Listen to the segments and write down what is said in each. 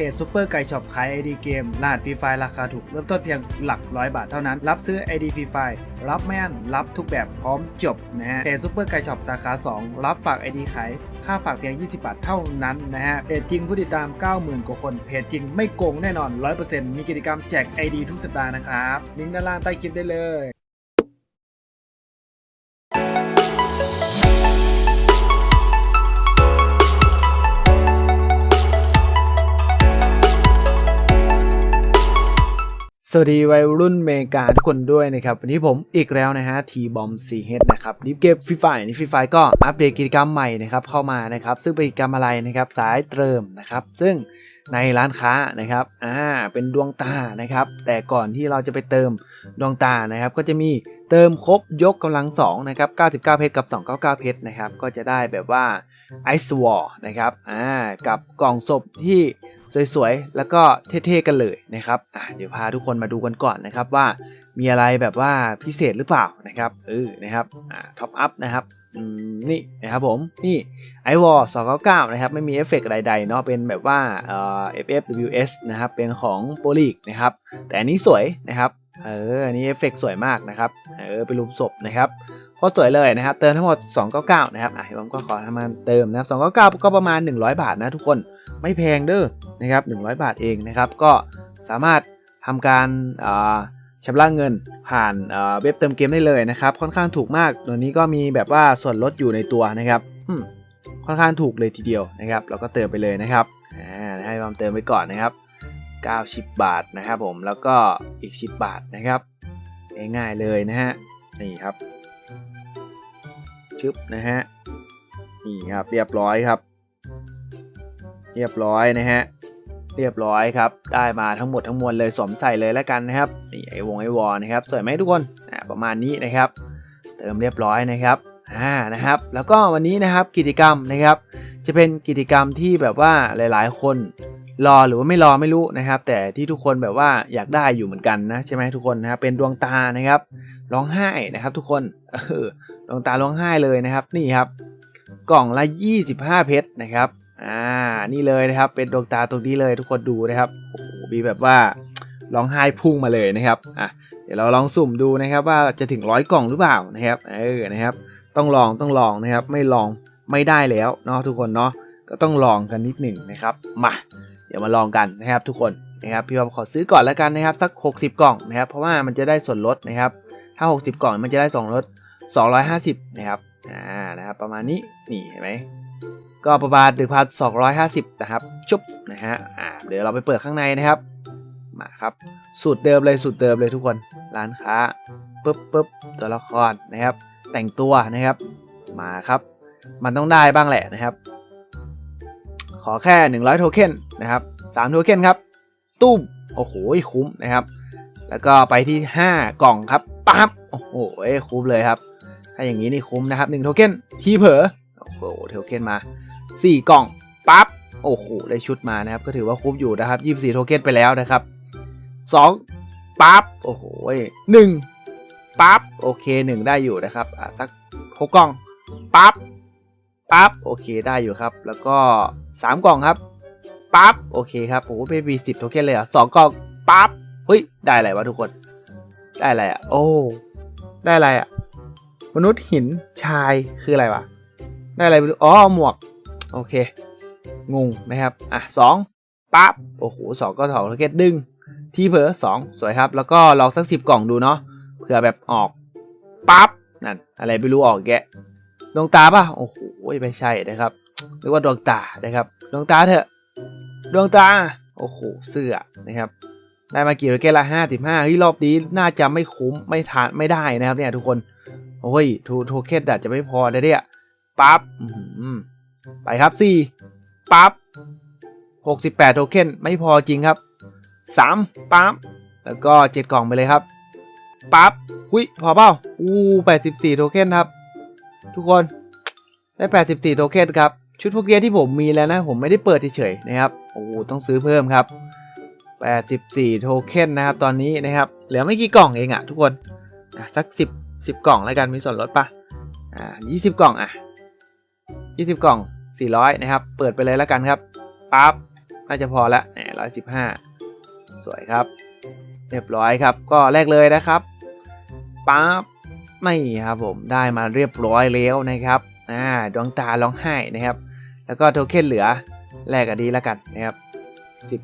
เพจซูเปอร์ไก่ช็อปขายไอดีเกมรหัสฟรีไฟราคาถูก เริ่มต้นเพียงหลักร้อยบาทเท่านั้น รับซื้อไอดีฟรีไฟรับไม่น รับทุกแบบพร้อมจบนะฮะเพจซูเปอร์ไก่ช็อปสาขา 2 รับฝากไอดีขาย ค่าฝากเพียง 20 บาทเท่านั้นนะฮะเพจจริงผู้ติดตาม 90,000 กว่าคน เพจจริงไม่โกงแน่นอน 100%มีกิจกรรมแจกไอดีทุกสัปดาห์นะครับลิงก์ด้านล่างใต้คลิปได้เลย สวัสดีวัยรุ่นเมกาทุกคนด้วยนะครับ วันนี้ผมอีกแล้วนะฮะทีบอมซีเฮดนะครับรีบเก็บฟรีไฟนี่ฟรีไฟก็อัปเดตกิจกรรมใหม่นะครับเข้ามานะครับ ซึ่งเป็นกิจกรรมอะไรนะครับ สายเติมนะครับ ซึ่งในร้านค้านะครับอ่าเป็นดวงตานะครับ แต่ก่อนที่เราจะไปเติมดวงตานะครับ ก็จะมีเติมครบยกกำลัง2นะครับ99 เพชรกับ 299 เพชรนะครับ ก็จะได้แบบว่าไอซ์วอลนะครับอ่ากับกล่องศพที่ สวยๆ แล้วก็เท่ๆกันเลยนะครับอะเดี๋ยวพาทุกคนมาดูกันก่อนนะครับว่ามีอะไรแบบว่าพิเศษหรือเปล่านะครับเออนะครับอ่าท็อปอัพนะครับนี่นะครับผมนี่ไอวอล299นะครับไม่มีเอฟเฟกต์ใดๆเนาะเป็นแบบว่าเอ่อ FFWS นะครับเป็นของโปรลีกนะครับแต่อันนี้สวยนะครับเอออันนี้เอฟเฟกต์สวยมากนะครับเออเป็นรูปศพนะครับโคตรสวยเลยนะครับเติมทั้งหมด 299 นะครับอะผมก็ขอทำมาเติมนะครับ299 ก็ประมาณ 100 บาทนะทุกคน ไม่แพงเด้อนะครับ100 บาทเองนะครับก็สามารถทำการอ่าระเงินผ่านเว็บเติมเกมได้เลยนะครับ ค่อนข้างถูกมากตัวนี้ก็มีแบบว่าส่วนลดอยู่ในตัวนะครับค่อนข้างถูกเลยทีเดียวนะครับ เราก็เติมไปเลยนะครับให้ความเติมไปก่อนนะครับ 90 บาทนะครับผมแล้วก็อีก 10 บาทนะครับง่ายๆเลยนะฮะนี่ครับชึบนะฮะนี่ครับเรียบร้อยครับ เรียบร้อยนะฮะเรียบร้อยครับ ได้มาทั้งหมดทั้งมวลเลยสวมใส่เลยแล้วกันนะครับนี่ไอวงไอวอนะครับสวยไหมทุกคนอ่าประมาณนี้นะครับ เติมเรียบร้อยนะครับอ่านะครับ แล้วก็วันนี้นะครับกิจกรรมนะครับ จะเป็นกิจกรรมที่แบบว่าหลาย ๆ คนรอหรือว่าไม่รอไม่รู้นะครับ แต่ที่ทุกคนแบบว่าอยากได้อยู่เหมือนกันนะใช่ไหมทุกคนนะครับเป็นดวงตานะครับร้องไห้นะครับ ทุกคนเออดวงตาร้องไห้เลยนะครับ นี่ครับ กล่องละ 25 เพชรนะครับ อ่านี่เลยนะครับเป็นดวงตาตรงนี้เลยทุกคนดูนะครับโอ้โหมีแบบว่าร้องไห้พุ่งมาเลยนะครับอะเดี๋ยวเราลองสุ่มดูนะครับว่าจะถึงร้อยกล่องหรือเปล่านะครับเออนะครับ ต้องลองต้องลองนะครับ ไม่ลองไม่ได้แล้วเนาะทุกคนเนาะก็ต้องลองกันนิดหนึ่งนะครับมาเดี๋ยวมาลองกันนะครับทุกคนนะครับพี่บอมขอซื้อก่อนแล้วกันนะครับสัก 60 กล่องนะครับเพราะว่ามันจะได้ส่วนลดนะครับถ้า 60 กล่องมันจะได้ส่วนลด250 นะครับอ่านะครับประมาณนี้นี่เห็นไหม ก็ประมาณ 1,250 นะครับ ชุบนะฮะอ่าเดี๋ยวเราไปเปิดข้างในนะครับ มาครับ สูตรเดิมเลยสูตรเดิมเลยทุกคน ร้านค้าปึ๊บปึ๊บตัวละครนะครับ แต่งตัวนะครับ มาครับ มันต้องได้บ้างแหละนะครับ ขอแค่ 100 โทเค็นนะครับ3โทเค็นครับ ตุ้ม โอ้โห คุ้มนะครับ แล้วก็ไปที่ 5 กล่องครับ ปั๊บ โอ้โห คุ้มเลยครับ ถ้าอย่างนี้นี่คุ้มนะครับ1โทเค็นทีเผลอโอ้โห โทเค็นมา 4 กล่องปั๊บโอ้โหได้ชุดมานะครับ ก็ถือว่าคุ้มอยู่นะครับ 24 โทเค็นไปแล้วนะครับ 2 ปั๊บโอ้โห1ปั๊บโอเค 1 ได้อยู่นะครับอะสัก6กล่องปั๊บปั๊บโอเคได้อยู่ครับ แล้วก็ 3 กล่องครับปั๊บโอเคครับโอ้โหเป็นมีสิบโทเค็นเลยอะสองกล่องปั๊บเฮ้ยได้อะไรวะทุกคน ได้อะไรอะ โอ้ได้อะไรอะ มนุษย์หินชายคืออะไรวะ ได้อะไรไม่รู้อ๋อหมวก โอเค งงนะครับ อะสองปั๊บ โอ้โหสองก็ถอดโทเค็ดึง ที่เผลอสองสวยครับ แล้วก็ลองสักสิบกล่องดูเนาะ เผื่อแบบออกปั๊บ นั่น อะไรไม่รู้ออกแกะดวงตาป่ะ โอ้โห ไม่ใช่นะครับหรือว่าดวงตานะครับ ดวงตาเถอะ ดวงตา โอ้โห เสื้อนะครับได้มากี่โทเค็นละห้าสิบห้าเฮ้ยรอบนี้น่าจะไม่คุ้มไม่ทานไม่ได้นะครับเนี่ยทุกคน โอ้ยทูโทเค็นอาจจะไม่พอนะเนี่ยปั๊บอื้อหือ ไปครับสี่ปั๊บหกสิบแปดโทเค็นไม่พอจริงครับสามปั๊บแล้วก็เจ็ดกล่องไปเลยครับปั๊บหุยพอเปล่าอู้แปดสิบสี่โทเค็นครับ ทุกคนได้แปดสิบสี่โทเค็นครับชุดพวกเนี้ยที่ผมมีแล้วนะ ผมไม่ได้เปิดเฉยๆนะครับโอ้ต้องซื้อเพิ่มครับแปดสิบสี่โทเค็นนะครับ ตอนนี้นะครับเหลือไม่กี่กล่องเองอะทุกคนสักสิบสิบกล่องแล้วกันมีส่วนลดปะอ่ายี่สิบกล่องอะ ยี่สิบกล่องสี่ร้อยนะครับ เปิดไปเลยแล้วกันครับปั๊บน่าจะพอละร้อยสิบห้าสวยครับ เรียบร้อยครับ ก็แรกเลยนะครับปั๊บนี่ครับผมได้มาเรียบร้อยแล้วนะครับอ่าดวงตาร้องไห้นะครับ แล้วก็โทเค็นเหลือแลกกันดีแล้วกันนะครับ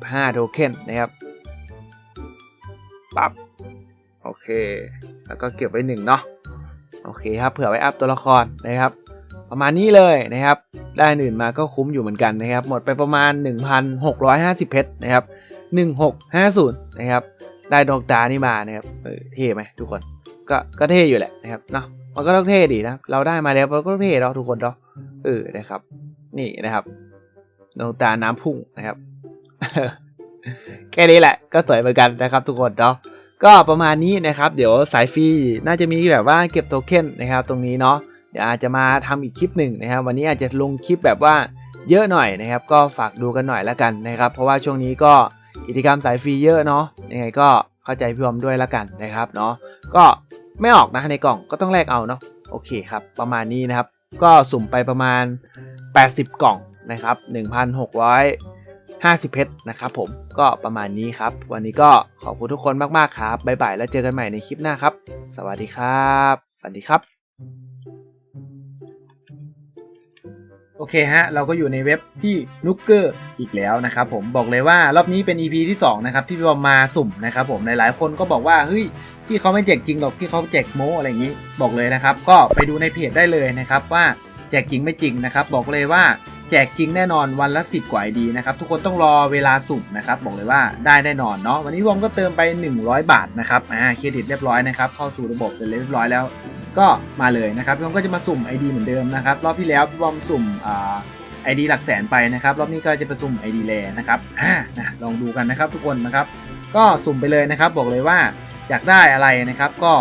15 โทเค็นนะครับปั๊บโอเค แล้วก็เก็บไว้หนึ่งเนาะโอเคครับเผื่อไว้อัพตัวละครนะครับ ประมาณนี้เลยนะครับ ได้หนึ่งมาก็คุ้มอยู่เหมือนกันนะครับ หมดไปประมาณ 1,650 เพชรนะครับ 1650 นะครับ ได้ดวงตานี่มานะครับเออเท่ไหมทุกคน ก็ก็เท่อยู่แหละนะครับเนาะมันก็ต้องเท่ดีนะ เราได้มาแล้วเราก็ต้องเท่เนาะทุกคนเนาะเออนะครับ นี่นะครับดวงตาน้ำพุ่งนะครับแค่นี้แหละก็สวยเหมือนกันนะครับ ทุกคนเนาะก็ประมาณนี้นะครับ เดี๋ยวสายฟรีน่าจะมีแบบว่าเก็บโทเค็นนะครับ ตรงนี้เนาะ ดี๋ยวอาจจะมาทำอีกคลิปหนึ่งนะครับ วันนี้อาจจะลงคลิปแบบว่าเยอะหน่อยนะครับ ก็ฝากดูกันหน่อยแล้วกันนะครับ เพราะว่าช่วงนี้ก็กิจกรรมสายฟรีเยอะเนาะยังไงก็เข้าใจพี่อมด้วยแล้วกันนะครับเนาะก็ไม่ออกนะในกล่องก็ต้องแลกเอาเนาะโอเคครับ ประมาณนี้นะครับ ก็สุ่มไปประมาณ 80 กล่องนะครับ1,650เพชรนะครับผมก็ประมาณนี้ครับ วันนี้ก็ขอบคุณทุกคนมากๆครับบ๊ายบายแล้วเจอกันใหม่ในคลิปหน้าครับ สวัสดีครับสวัสดีครับ โอเคฮะ เราก็อยู่ในเว็บพี่นุกเกอร์อีกแล้วนะครับผมบอกเลยว่ารอบนี้เป็น EP ที่ 2 นะครับ ที่พี่บอมมาสุ่มนะครับผมหลายๆคนก็บอกว่าเฮ้ยพี่เขาไม่แจกจริงหรอกพี่เขาแจกโม้อะไรอย่างนี้ บอกเลยนะครับ ก็ไปดูในเพจได้เลยนะครับว่าแจกจริงไม่จริงนะครับ บอกเลยว่าแจกจริงแน่นอนวันละ 10 กว่าดีนะครับทุกคนต้องรอเวลาสุ่มนะครับบอกเลยว่าได้แน่นอนเนาะวันนี้พี่บอมก็เติมไป 100 บาทนะครับอ่าเครดิตเรียบร้อยนะครับเข้าสู่ระบบเรียบร้อยแล้ว ก็มาเลยนะครับพี่บอมก็จะมาสุ่ม ID เหมือนเดิมนะครับรอบที่แล้วพี่บอมสุ่มไอ่า ID หลักแสนไปนะครับรอบนี้ก็จะไปสุ่ม ID แลนะครับอ่านะลองดูกันนะครับทุกคนนะครับ ก็สุ่มไปเลยนะครับ บอกเลยว่าอยากได้อะไรนะครับ ก็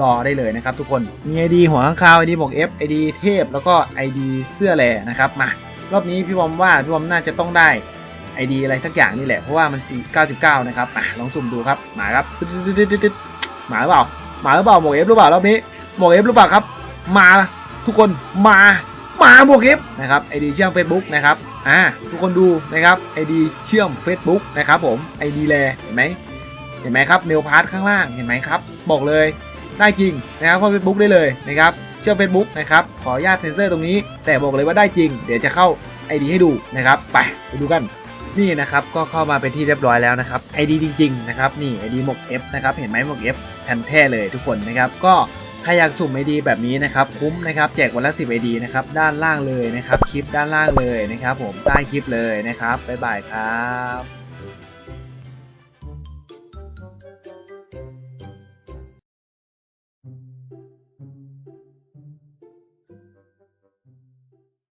รอได้เลยนะครับ ทุกคนมี ID หัวข้างคาว ID บอก F ID เทพ แล้วก็ ID เสื้อแลนะครับมารอบนี้พี่บอมว่าพี่บอมน่าจะต้องได้ ID อะไรสักอย่างนี่แหละ เพราะว่ามัน 4 99 นะครับอะลองสุ่มดูครับ หมาครับ หมาหรือเปล่า หมาหรือเปล่าหมวก F หรือเปล่ารอบนี้ หมวก F หรือเปล่าครับ มาทุกคนมามาหมวก F นะครับ ID เชื่อม Facebook นะครับอ่าทุกคนดูนะครับ ID เชื่อม Facebook นะครับผม ID แลเห็นไหมเห็นไหมครับเมลพาร์ทข้างล่างเห็นไหมครับ บอกเลยได้จริงนะครับเข้า Facebook ได้เลยนะครับเชื่อม Facebook นะครับขออนุญาตเซ็นเซอร์ตรงนี้ แต่บอกเลยว่าได้จริง เดี๋ยวจะเข้า ID ให้ดูนะครับไปไปดูกันนี่นะครับก็เข้ามาเป็นที่เรียบร้อยแล้วนะครับ ID จริงๆนะครับนี่ ID หมวก F นะครับเห็นไหมหมวก F แผ่นแท้เลยทุกคนนะครับก็ ใครอยากสุ่ม ID แบบนี้นะครับคุ้มนะครับแจกวันละสิบไอดีนะครับด้านล่างเลยนะครับคลิปด้านล่างเลยนะครับผมใต้คลิปเลยนะครับบ๊ายบายครับ